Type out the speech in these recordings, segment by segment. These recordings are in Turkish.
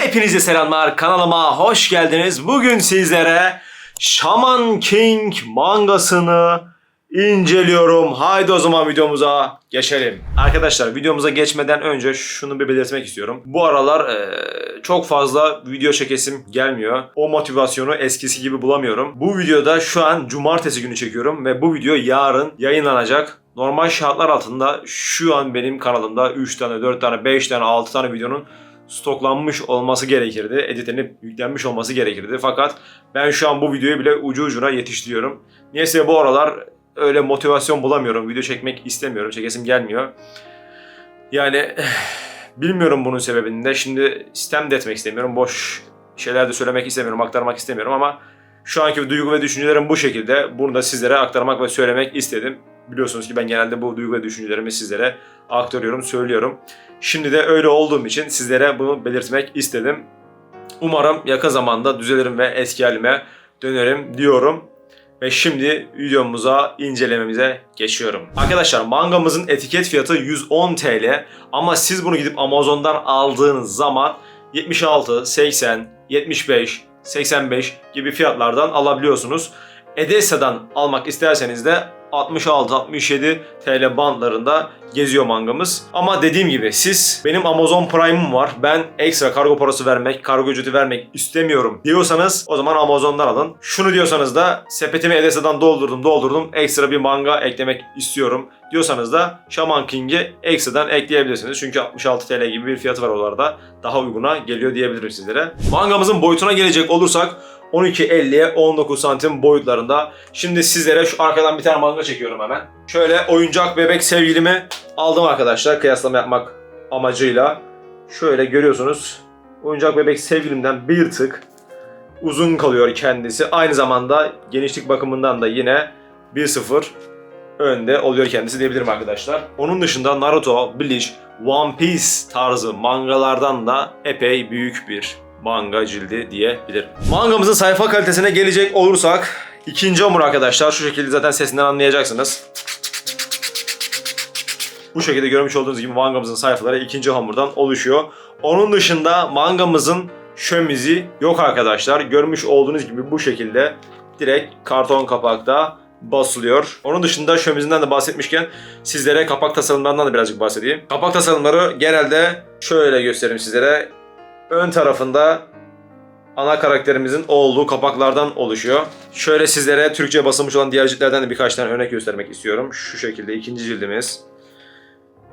Hepinize selamlar. Kanalıma hoş geldiniz. Bugün sizlere Shaman King mangasını inceliyorum. Haydi o zaman videomuza geçelim. Arkadaşlar videomuza geçmeden önce şunu bir belirtmek istiyorum. Bu aralar eee, çok fazla video çekesim gelmiyor. O motivasyonu eskisi gibi bulamıyorum. Bu videoda şu an cumartesi günü çekiyorum ve bu video yarın yayınlanacak. Normal şartlar altında şu an benim kanalımda 3 tane, 4 tane, 5 tane, 6 tane videonun stoklanmış olması gerekirdi. Editlenip yüklenmiş olması gerekirdi. Fakat ben şu an bu videoyu bile ucu ucuna yetiştiriyorum. Niyeyse bu aralar öyle motivasyon bulamıyorum. Video çekmek istemiyorum. Çekesim gelmiyor. Yani bilmiyorum bunun sebebini de. Şimdi sistem de etmek istemiyorum. Boş şeyler de söylemek istemiyorum, aktarmak istemiyorum ama şu anki duygu ve düşüncelerim bu şekilde. Bunu da sizlere aktarmak ve söylemek istedim. Biliyorsunuz ki ben genelde bu duygu ve düşüncelerimi sizlere aktarıyorum, söylüyorum. Şimdi de öyle olduğum için sizlere bunu belirtmek istedim. Umarım yakın zamanda düzelirim ve eski halime dönerim diyorum. Ve şimdi videomuza incelememize geçiyorum. Arkadaşlar mangamızın etiket fiyatı 110 TL ama siz bunu gidip Amazon'dan aldığınız zaman 76, 80, 75, 85 gibi fiyatlardan alabiliyorsunuz. Edessa'dan almak isterseniz de 66-67 TL bandlarında geziyor mangamız. Ama dediğim gibi siz benim Amazon Prime'ım var. Ben ekstra kargo parası vermek, kargo ücreti vermek istemiyorum diyorsanız o zaman Amazon'dan alın. Şunu diyorsanız da sepetimi Edessa'dan doldurdum doldurdum ekstra bir manga eklemek istiyorum diyorsanız da Shaman King'i ekstradan ekleyebilirsiniz. Çünkü 66 TL gibi bir fiyatı var oralarda. Daha uyguna geliyor diyebilirim sizlere. Mangamızın boyutuna gelecek olursak 12.50'ye 19 santim boyutlarında. Şimdi sizlere şu arkadan bir tane manga çekiyorum hemen. Şöyle oyuncak bebek sevgilimi aldım arkadaşlar kıyaslama yapmak amacıyla. Şöyle görüyorsunuz. Oyuncak bebek sevgilimden bir tık uzun kalıyor kendisi. Aynı zamanda genişlik bakımından da yine 1-0 önde oluyor kendisi diyebilirim arkadaşlar. Onun dışında Naruto, Bleach, One Piece tarzı mangalardan da epey büyük bir manga cildi diyebilirim. Mangamızın sayfa kalitesine gelecek olursak ikinci hamur arkadaşlar şu şekilde zaten sesinden anlayacaksınız. Bu şekilde görmüş olduğunuz gibi mangamızın sayfaları ikinci hamurdan oluşuyor. Onun dışında mangamızın şömizi yok arkadaşlar. Görmüş olduğunuz gibi bu şekilde direkt karton kapakta basılıyor. Onun dışında şömizinden de bahsetmişken sizlere kapak tasarımlarından da birazcık bahsedeyim. Kapak tasarımları genelde şöyle göstereyim sizlere. Ön tarafında ana karakterimizin olduğu kapaklardan oluşuyor. Şöyle sizlere Türkçe basılmış olan diğer ciltlerden de birkaç tane örnek göstermek istiyorum. Şu şekilde ikinci cildimiz.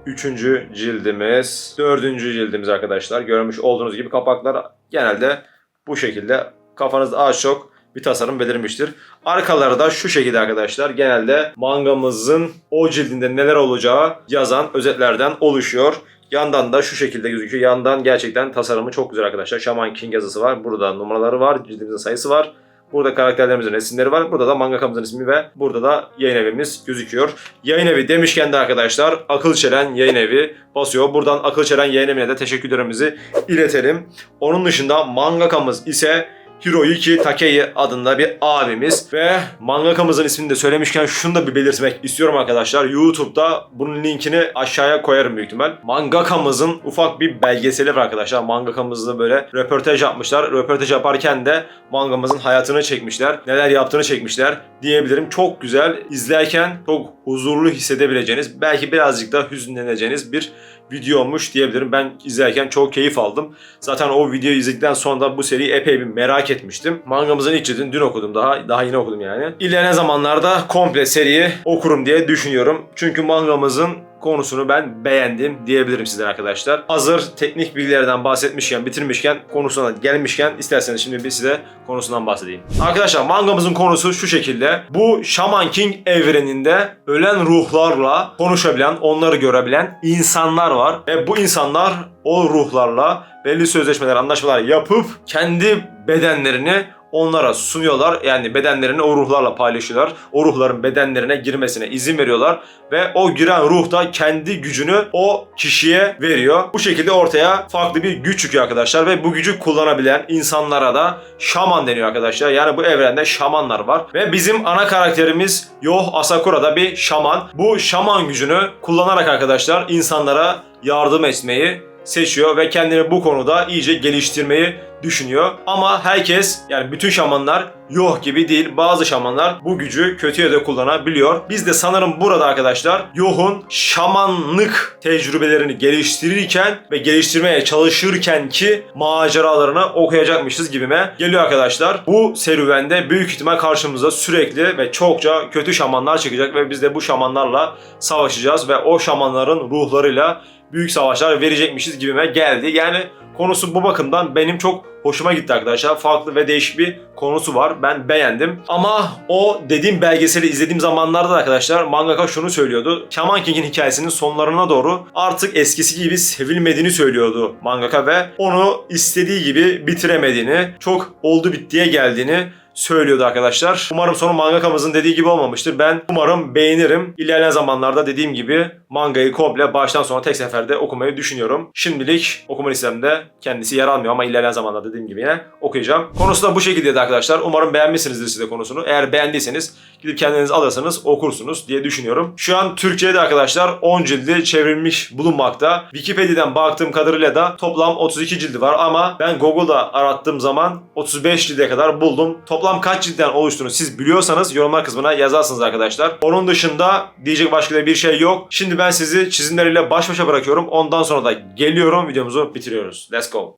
Üçüncü cildimiz, dördüncü cildimiz arkadaşlar. Görmüş olduğunuz gibi kapaklar genelde bu şekilde kafanızda az çok bir tasarım belirmiştir. Arkaları da şu şekilde arkadaşlar. Genelde mangamızın o cildinde neler olacağı yazan özetlerden oluşuyor. Yandan da şu şekilde gözüküyor. Yandan gerçekten tasarımı çok güzel arkadaşlar. Shaman King yazısı var. Burada numaraları var. Cildimizin sayısı var. Burada karakterlerimizin resimleri var. Burada da mangakamızın ismi ve burada da yayın evimiz gözüküyor. Yayın evi demişken de arkadaşlar Akıl Çelen yayın evi basıyor. Buradan Akıl Çelen yayın evine de teşekkürlerimizi iletelim. Onun dışında mangakamız ise Hiroyuki Takei adında bir abimiz ve mangakamızın ismini de söylemişken şunu da bir belirtmek istiyorum arkadaşlar. YouTube'da bunun linkini aşağıya koyarım büyük ihtimal. Mangakamızın ufak bir belgeseli var arkadaşlar. Mangakamızla böyle röportaj yapmışlar. Röportaj yaparken de mangamızın hayatını çekmişler. Neler yaptığını çekmişler diyebilirim. Çok güzel. izlerken çok huzurlu hissedebileceğiniz, belki birazcık da hüzünleneceğiniz bir videomuş diyebilirim. Ben izlerken çok keyif aldım. Zaten o videoyu izledikten sonra da bu seriyi epey bir merak etmiştim. Mangamızın ilk cildini dün okudum daha. Daha yeni okudum yani. İlerleyen zamanlarda komple seriyi okurum diye düşünüyorum. Çünkü mangamızın konusunu ben beğendim diyebilirim sizlere arkadaşlar. Hazır teknik bilgilerden bahsetmişken, bitirmişken, konusuna gelmişken isterseniz şimdi bir size konusundan bahsedeyim. Arkadaşlar mangamızın konusu şu şekilde. Bu Shaman King evreninde ölen ruhlarla konuşabilen, onları görebilen insanlar var. Ve bu insanlar o ruhlarla belli sözleşmeler, anlaşmalar yapıp kendi bedenlerini onlara sunuyorlar. Yani bedenlerini o ruhlarla paylaşıyorlar. O ruhların bedenlerine girmesine izin veriyorlar ve o giren ruh da kendi gücünü o kişiye veriyor. Bu şekilde ortaya farklı bir güç çıkıyor arkadaşlar ve bu gücü kullanabilen insanlara da şaman deniyor arkadaşlar. Yani bu evrende şamanlar var ve bizim ana karakterimiz Yoh Asakura da bir şaman. Bu şaman gücünü kullanarak arkadaşlar insanlara yardım etmeyi seçiyor ve kendini bu konuda iyice geliştirmeyi düşünüyor. Ama herkes yani bütün şamanlar Yoh gibi değil. Bazı şamanlar bu gücü kötüye de kullanabiliyor. Biz de sanırım burada arkadaşlar Yoh'un şamanlık tecrübelerini geliştirirken ve geliştirmeye çalışırken ki maceralarını okuyacakmışız gibime geliyor arkadaşlar. Bu serüvende büyük ihtimal karşımıza sürekli ve çokça kötü şamanlar çıkacak ve biz de bu şamanlarla savaşacağız ve o şamanların ruhlarıyla büyük savaşlar verecekmişiz gibime geldi. Yani konusu bu bakımdan benim çok hoşuma gitti arkadaşlar. Farklı ve değişik bir konusu var. Ben beğendim. Ama o dediğim belgeseli izlediğim zamanlarda da arkadaşlar mangaka şunu söylüyordu. Shaman King'in hikayesinin sonlarına doğru artık eskisi gibi sevilmediğini söylüyordu mangaka ve onu istediği gibi bitiremediğini, çok oldu bittiye geldiğini söylüyordu arkadaşlar. Umarım sonu mangakamızın dediği gibi olmamıştır. Ben umarım beğenirim. İlerleyen zamanlarda dediğim gibi mangayı komple baştan sona tek seferde okumayı düşünüyorum. Şimdilik okuma listemde kendisi yer almıyor ama ilerleyen zamanlarda dediğim gibi yine okuyacağım. Konusu da bu şekildeydi arkadaşlar. Umarım beğenmişsinizdir siz konusunu. Eğer beğendiyseniz gidip kendiniz alırsanız okursunuz diye düşünüyorum. Şu an Türkçe'de arkadaşlar 10 cildi çevrilmiş bulunmakta. Wikipedia'dan baktığım kadarıyla da toplam 32 cildi var ama ben Google'da arattığım zaman 35 cilde kadar buldum. Toplam kaç ciltten oluştuğunu siz biliyorsanız yorumlar kısmına yazarsınız arkadaşlar. Onun dışında diyecek başka da bir şey yok. Şimdi ben sizi çizimleriyle baş başa bırakıyorum. Ondan sonra da geliyorum videomuzu bitiriyoruz. Let's go.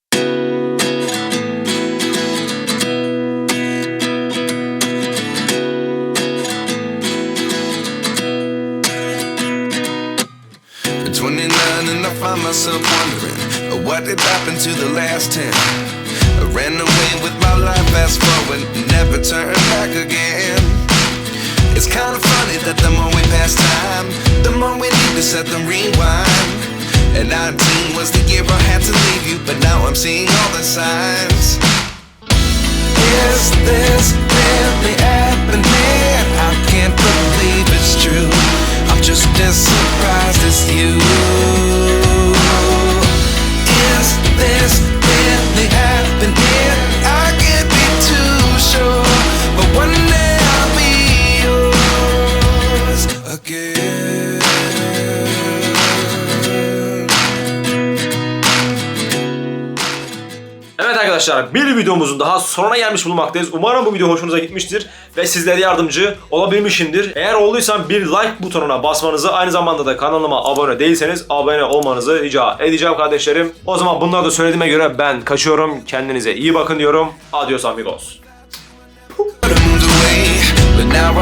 At 29 and I find myself wondering uh, what did happen to the last 10. I ran away with my life, fast forward, never turn back again. It's kind of funny that the more we pass time, set the rewind. And 19 was the year I had to leave you, but now I'm seeing all the signs. Is this really arkadaşlar bir videomuzun daha sonuna gelmiş bulunmaktayız. Umarım bu video hoşunuza gitmiştir ve sizlere yardımcı olabilmişimdir. Eğer olduysa bir like butonuna basmanızı aynı zamanda da kanalıma abone değilseniz abone olmanızı rica edeceğim kardeşlerim. O zaman bunları da söylediğime göre ben kaçıyorum. Kendinize iyi bakın diyorum. Adios amigos. Now